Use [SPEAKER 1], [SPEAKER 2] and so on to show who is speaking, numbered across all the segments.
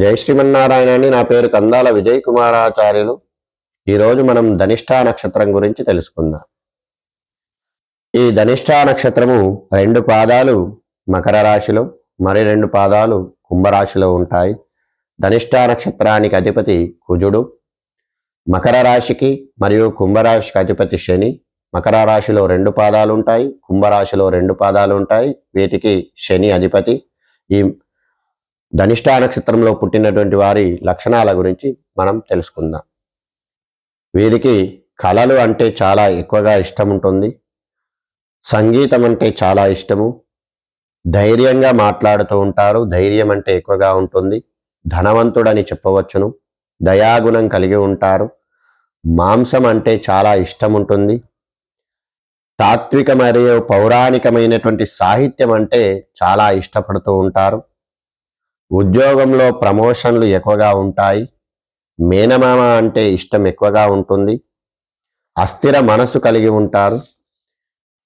[SPEAKER 1] జై శ్రీమన్నారాయణ అని నా పేరు కందాల విజయ్ కుమారాచార్యులు ఈరోజు మనం ధనిష్టా నక్షత్రం గురించి తెలుసుకుందాం. ఈ ధనిష్టా నక్షత్రము రెండు పాదాలు మకర రాశిలో మరి రెండు పాదాలు కుంభరాశిలో ఉంటాయి. ధనిష్టా నక్షత్రానికి అధిపతి కుజుడు. మకర రాశికి మరియు కుంభరాశికి అధిపతి శని. మకర రాశిలో రెండు పాదాలు ఉంటాయి కుంభరాశిలో రెండు పాదాలు ఉంటాయి. వీటికి శని అధిపతి. ఈ ధనిష్టా నక్షత్రంలో పుట్టినటువంటి వారి లక్షణాల గురించి మనం తెలుసుకుందాం. వీరికి కళలు అంటే చాలా ఎక్కువగా ఇష్టం ఉంటుంది. సంగీతం అంటే చాలా ఇష్టము. ధైర్యంగా మాట్లాడుతూ ఉంటారు. ధైర్యం అంటే ఎక్కువగా ఉంటుంది. ధనవంతుడని చెప్పవచ్చును. దయాగుణం కలిగి ఉంటారు. మాంసం అంటే చాలా ఇష్టం ఉంటుంది. తాత్విక మరియు పౌరాణికమైనటువంటి సాహిత్యం అంటే చాలా ఇష్టపడుతూ ఉంటారు. ఉద్యోగంలో ప్రమోషన్లు ఎక్కువగా ఉంటాయి. మేనమామ అంటే ఇష్టం ఎక్కువగా ఉంటుంది. అస్థిర మనసు కలిగి ఉంటారు.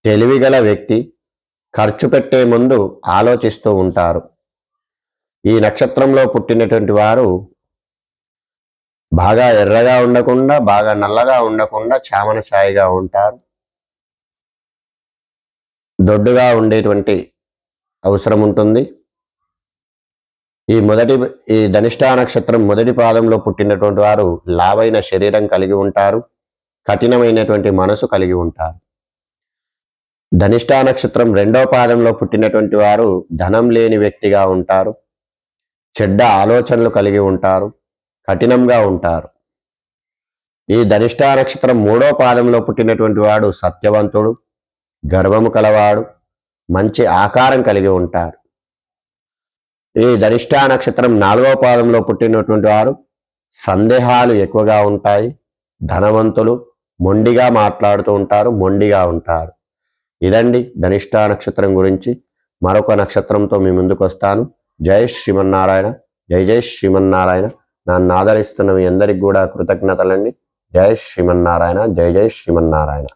[SPEAKER 1] తెలివిగల వ్యక్తి ఖర్చు పెట్టే ముందు ఆలోచిస్తూ ఉంటారు. ఈ నక్షత్రంలో పుట్టినటువంటి వారు బాగా ఎర్రగా ఉండకుండా బాగా నల్లగా ఉండకుండా చామన ఛాయగా ఉంటారు. దొడ్డుగా ఉండేటువంటి అవసరం ఉంటుంది. ఈ మొదటి ఈ ధనిష్టా నక్షత్రం మొదటి పాదంలో పుట్టినటువంటి వారు లావైన శరీరం కలిగి ఉంటారు కఠినమైనటువంటి మనసు కలిగి ఉంటారు. ధనిష్టా నక్షత్రం రెండో పాదంలో పుట్టినటువంటి వారు ధనం లేని వ్యక్తిగా ఉంటారు చెడ్డ ఆలోచనలు కలిగి ఉంటారు కఠినంగా ఉంటారు. ఈ ధనిష్టా నక్షత్రం మూడో పాదంలో పుట్టినటువంటి వాడు సత్యవంతుడు గర్వము కలవాడు మంచి ఆకారం కలిగి ఉంటారు. ఈ ధనిష్టా నక్షత్రం నాలుగవ పాదంలో పుట్టినటువంటి వారు సందేహాలు ఎక్కువగా ఉంటాయి. ధనవంతులు మొండిగా మాట్లాడుతూ ఉంటారు మొండిగా ఉంటారు. ఇదండి ధనిష్టా నక్షత్రం గురించి. మరొక నక్షత్రంతో మీ ముందుకు వస్తాను. జై శ్రీమన్నారాయణ జై జై శ్రీమన్నారాయణ. నన్ను ఆదరిస్తున్న మీ అందరికి కూడా కృతజ్ఞతలండి. జై శ్రీమన్నారాయణ జై జై శ్రీమన్నారాయణ.